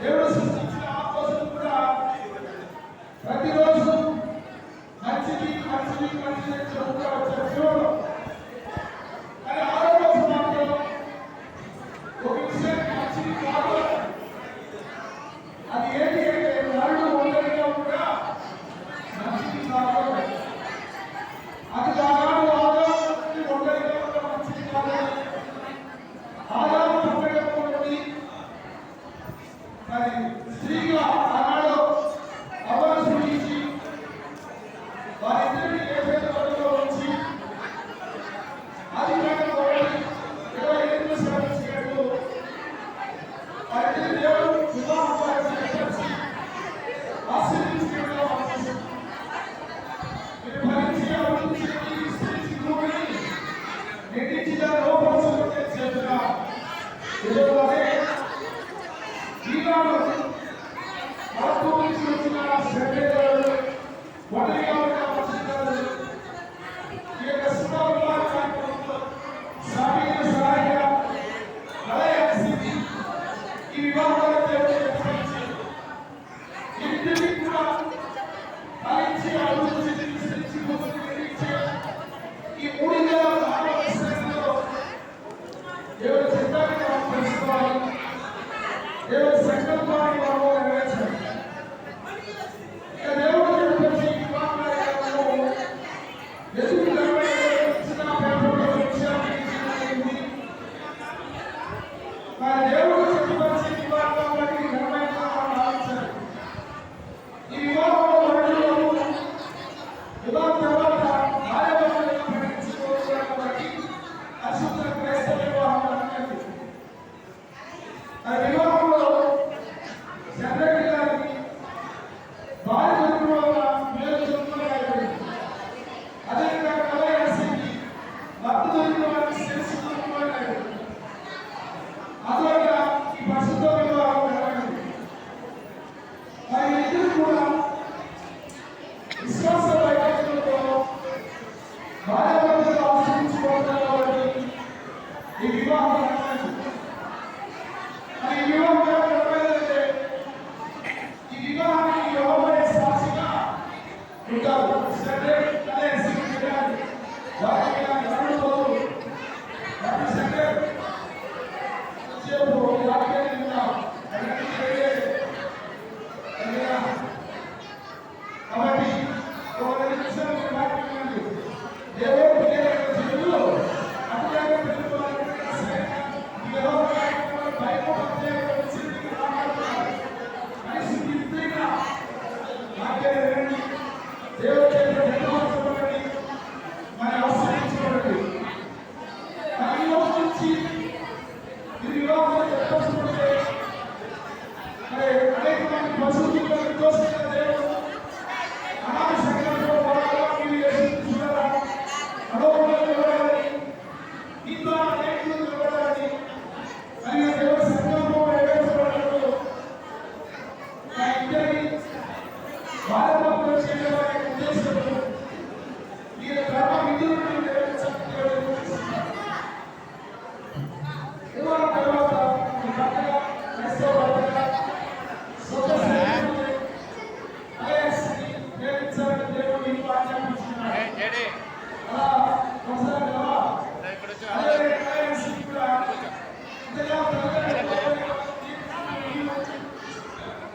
దేవుడు సృష్టించిన ఆ కోసం కూడా ప్రతిరోజు మంచిది మంచిది మంచిది చెప్తూ Valeu! దేవుడు చేసిన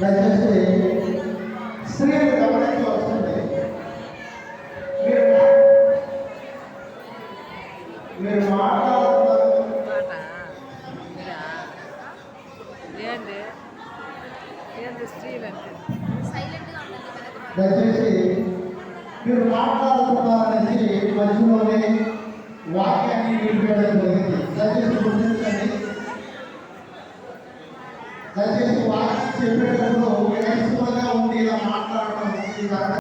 దయచేసి స్త్రీలు గమనించవలసింది మీరు మీరు మాట్లాడుతున్నారు దయచేసి మీరు మాట్లాడుతున్నారనేసి మధ్యలోనే వాక్యాన్ని విడిపేయడం జరిగింది. దయచేసి గుర్తించండి. దయచేసి వాక్యం చెప్పేటప్పుడు ఉండి ఇలా మాట్లాడటం